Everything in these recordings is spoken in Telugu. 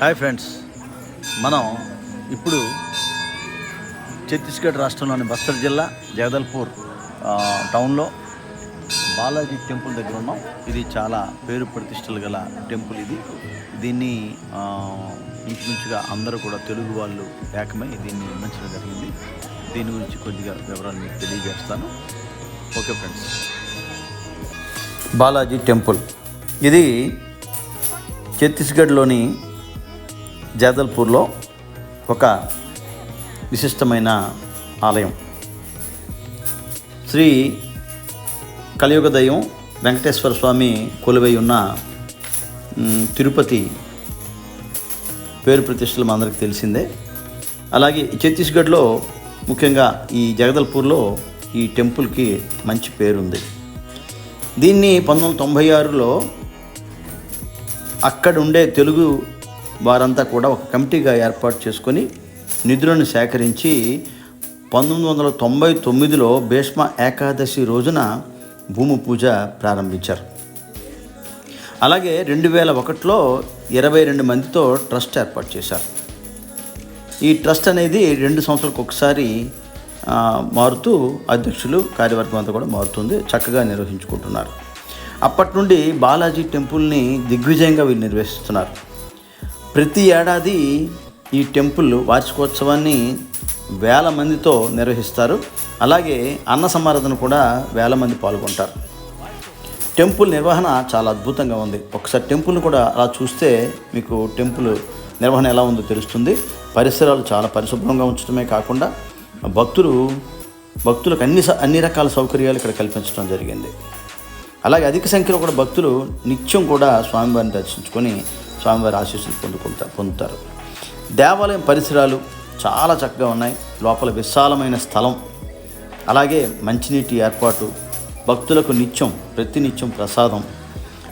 Hi friends. మనం ఇప్పుడు ఛత్తీస్గఢ్ రాష్ట్రంలోని బస్తర్ జిల్లా జగదల్పూర్ టౌన్లో బాలాజీ టెంపుల్ దగ్గర ఉన్నాం. ఇది చాలా పేరు ప్రతిష్టలు గల టెంపుల్ ఇది. దీన్ని ఇంచుమించుగా అందరూ కూడా తెలుగు వాళ్ళు ఏకమై దీన్ని నిర్మించడం జరిగింది. దీని గురించి కొద్దిగా వివరాలు మీకు తెలియజేస్తాను. Okay friends. బాలాజీ టెంపుల్. ఇది ఛత్తీస్గఢ్లోని జాదల్పూర్లో ఒక విశిష్టమైన ఆలయం. శ్రీ కలియుగ దైవం వెంకటేశ్వర స్వామి కొలువై ఉన్న తిరుపతి పేరు ప్రతిష్టలు మా అందరికీ తెలిసిందే. అలాగే ఛత్తీస్గఢ్లో ముఖ్యంగా ఈ జగదల్పూర్లో ఈ టెంపుల్కి మంచి పేరుంది. దీన్ని పంతొమ్మిది వందల తొంభై ఆరులో అక్కడ ఉండే తెలుగు వారంతా కూడా ఒక కమిటీగా ఏర్పాటు చేసుకొని నిధులను సేకరించి పంతొమ్మిది వందల తొంభై తొమ్మిదిలో భీష్మ ఏకాదశి రోజున భూమి పూజ ప్రారంభించారు. అలాగే రెండు వేల ఒకటిలో ఇరవై రెండు మందితో ట్రస్ట్ ఏర్పాటు చేశారు. ఈ ట్రస్ట్ అనేది రెండు సంవత్సరాలకు ఒకసారి మారుతూ అధ్యక్షులు కార్యవర్గం అంతా కూడా మారుతుంది చక్కగా నిర్వహించుకుంటున్నారు. అప్పటి నుండి బాలాజీ టెంపుల్ని దిగ్విజయంగా వీళ్ళు నిర్వహిస్తున్నారు. ప్రతి ఏడాది ఈ టెంపుల్ వార్షికోత్సవాన్ని వేల మందితో నిర్వహిస్తారు. అలాగే అన్న సమారాధన కూడా వేల మంది పాల్గొంటారు. టెంపుల్ నిర్వహణ చాలా అద్భుతంగా ఉంది. ఒకసారి టెంపుల్ని కూడా అలా చూస్తే మీకు టెంపుల్ నిర్వహణ ఎలా ఉందో తెలుస్తుంది. పరిసరాలు చాలా పరిశుభ్రంగా ఉంచడమే కాకుండా భక్తులు భక్తులకు అన్ని స- అన్ని రకాల సౌకర్యాలు ఇక్కడ కల్పించడం జరిగింది. అలాగే అధిక సంఖ్యలో కూడా భక్తులు నిత్యం కూడా స్వామివారిని దర్శించుకొని స్వామివారి ఆశీస్సులు పొందుకుంటా పొందుతారు. దేవాలయం పరిసరాలు చాలా చక్కగా ఉన్నాయి. లోపల విశాలమైన స్థలం. అలాగే మంచినీటి ఏర్పాటు భక్తులకు నిత్యం ప్రతి నిత్యం ప్రసాదం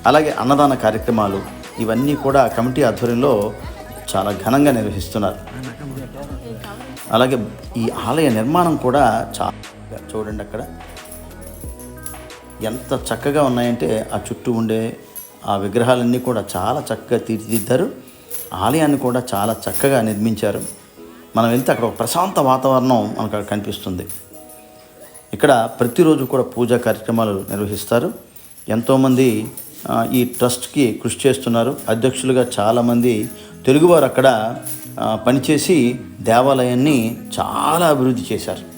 అలాగే అన్నదాన కార్యక్రమాలు ఇవన్నీ కూడా కమిటీ ఆధ్వర్యంలో చాలా ఘనంగా నిర్వహిస్తున్నారు. అలాగే ఈ ఆలయ నిర్మాణం కూడా చాలా చూడండి అక్కడ. ఎంత చక్కగా ఉన్నాయంటే ఆ చుట్టూ ఉండే ఆ విగ్రహాలన్నీ కూడా చాలా చక్కగా తీర్చిదిద్దారు. ఆలయాన్ని కూడా చాలా చక్కగా నిర్మించారు. మనం వెళ్తే అక్కడ ఒక ప్రశాంత వాతావరణం మనకు కనిపిస్తుంది. ఇక్కడ ప్రతిరోజు కూడా పూజా కార్యక్రమాలు నిర్వహిస్తారు. ఎంతోమంది ఈ ట్రస్ట్కి కృషి చేస్తున్నారు. అధ్యక్షులుగా చాలామంది తెలుగువారు అక్కడ పనిచేసి దేవాలయాన్ని చాలా అభివృద్ధి చేశారు.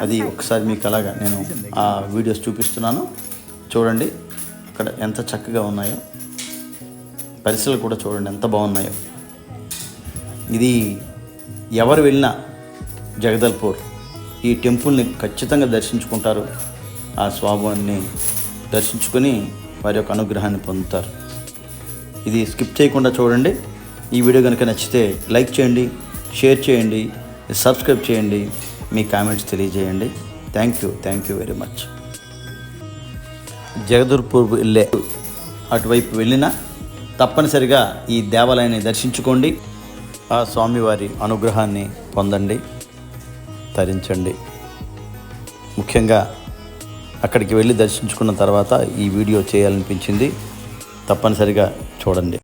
అది ఒకసారి మీకు అలాగా నేను ఆ వీడియోస్ చూపిస్తున్నాను. చూడండి. ఇక్కడ ఎంత చక్కగా ఉన్నాయో. పరిసరాలు కూడా చూడండి ఎంత బాగున్నాయో. ఇది ఎవరు వెళ్ళినా జగదల్పూర్. ఈ టెంపుల్ని ఖచ్చితంగా దర్శించుకుంటారు. ఆ స్వామిని దర్శించుకొని వారి యొక్క అనుగ్రహాన్ని పొందుతారు. ఇది స్కిప్ చేయకుండా చూడండి. ఈ వీడియో కనుక నచ్చితే లైక్ చేయండి షేర్ చేయండి సబ్స్క్రైబ్ చేయండి. మీ కామెంట్స్ తెలియజేయండి. Thank you thank you very much. జగదూర్పూర్ వెళ్ళే అటువైపు వెళ్ళినా తప్పనిసరిగా ఈ దేవాలయాన్ని దర్శించుకోండి. ఆ స్వామివారి అనుగ్రహాన్ని పొందండి. తరించండి. ముఖ్యంగా అక్కడికి వెళ్ళి దర్శించుకున్న తర్వాత ఈ వీడియో చేయాలనిపించింది. తప్పనిసరిగా చూడండి.